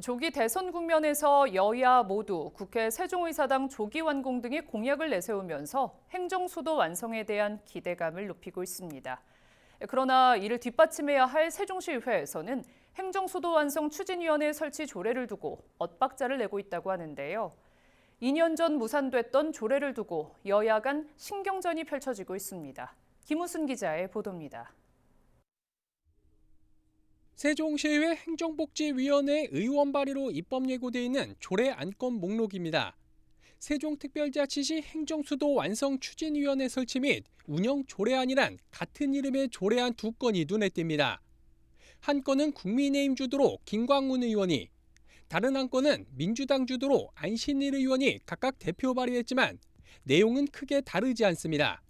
조기 대선 국면에서 여야 모두 국회 세종의사당 조기 완공 등의 공약을 내세우면서 행정수도 완성에 대한 기대감을 높이고 있습니다. 그러나 이를 뒷받침해야 할 세종시의회에서는 행정수도 완성 추진위원회 설치 조례를 두고 엇박자를 내고 있다고 하는데요. 2년 전 무산됐던 조례를 두고 여야 간 신경전이 펼쳐지고 있습니다. 김우순 기자의 보도입니다. 세종시의회 행정복지위원회 의원 발의로 입법 예고돼 있는 조례 안건 목록입니다. 세종특별자치시 행정수도 완성 추진위원회 설치 및 운영 조례안이란 같은 이름의 조례안 두 건이 눈에 띕니다. 한 건은 국민의힘 주도로 김광훈 의원이, 다른 한 건은 민주당 주도로 안신일 의원이 각각 대표 발의했지만 내용은 크게 다르지 않습니다.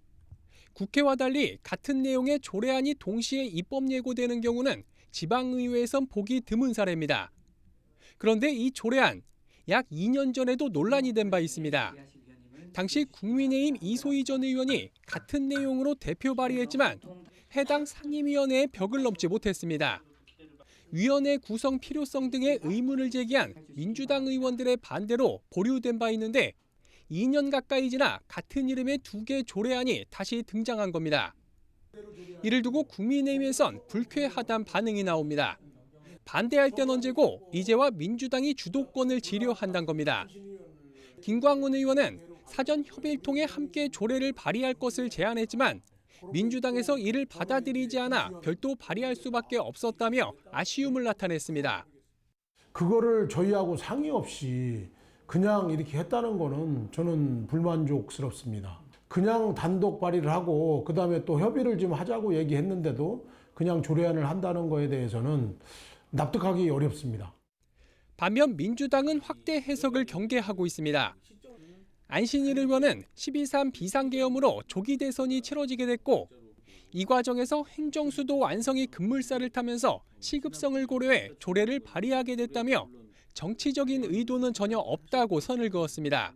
국회와 달리 같은 내용의 조례안이 동시에 입법 예고되는 경우는 지방의회에선 보기 드문 사례입니다. 그런데 이 조례안 약 2년 전에도 논란이 된 바 있습니다. 당시 국민의힘 이소희 전 의원이 같은 내용으로 대표 발의했지만 해당 상임위원회의 벽을 넘지 못했습니다. 위원회 구성 필요성 등의 의문을 제기한 민주당 의원들의 반대로 보류된 바 있는데 2년 가까이 지나 같은 이름의 두 개 조례안이 다시 등장한 겁니다. 이를 두고 국민의힘에선 불쾌하단 반응이 나옵니다. 반대할 땐 언제고 이제와 민주당이 주도권을 지려한다는 겁니다. 김광훈 의원은 사전 협의를 통해 함께 조례를 발의할 것을 제안했지만 민주당에서 이를 받아들이지 않아 별도 발의할 수밖에 없었다며 아쉬움을 나타냈습니다. 그거를 저희하고 상의 없이 그냥 이렇게 했다는 거는 저는 불만족스럽습니다. 그냥 단독 발의를 하고 그 다음에 또 협의를 좀 하자고 얘기했는데도 그냥 조례안을 한다는 거에 대해서는 납득하기 어렵습니다. 반면 민주당은 확대 해석을 경계하고 있습니다. 안신일 의원은 12.3 비상계엄으로 조기 대선이 치러지게 됐고 이 과정에서 행정수도 완성이 급물살을 타면서 시급성을 고려해 조례를 발의하게 됐다며 정치적인 의도는 전혀 없다고 선을 그었습니다.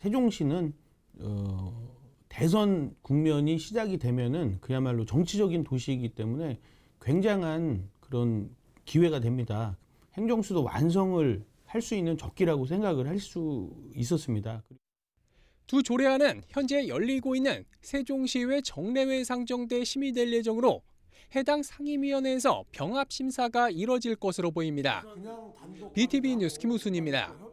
세종시는 어, 대선 국면이 시작이 되면은 그야말로 정치적인 도시이기 때문에 굉장한 그런 기회가 됩니다. 행정수도 완성을 할 수 있는 적기라고 생각을 할 수 있었습니다. 두 조례안은 현재 열리고 있는 세종시의회 정례회 상정돼 심의될 예정으로 해당 상임위원회에서 병합 심사가 이뤄질 것으로 보입니다. BTV 뉴스 김우순입니다.